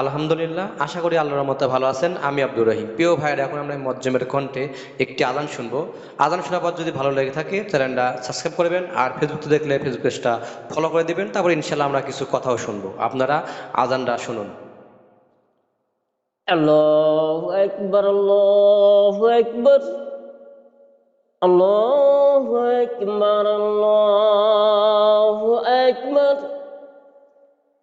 আলহামদুলিল্লাহ, আশা করি আল্লাহর মতো ভালো আছেন। আমি আব্দুর রহিম। প্রিয় ভাইয়ের এখন আমরা মজ্জমের কণ্ঠে একটি আদান শুনব। আদান শোনার পর যদি ভালো লেগে থাকে, চ্যানেলটা সাবস্ক্রাইব করবেন আর ফেসবুক দেখলে ফেসবুক পেজটা ফলো করে দিবেন। তারপর ইনশাল্লাহ আমরা কিছু কথাও শুনব। আপনারা আদানটা শুনুন। আল্লাহ একবার আল্লাহ একবার আল্লাহ একবার আল্লাহ একবার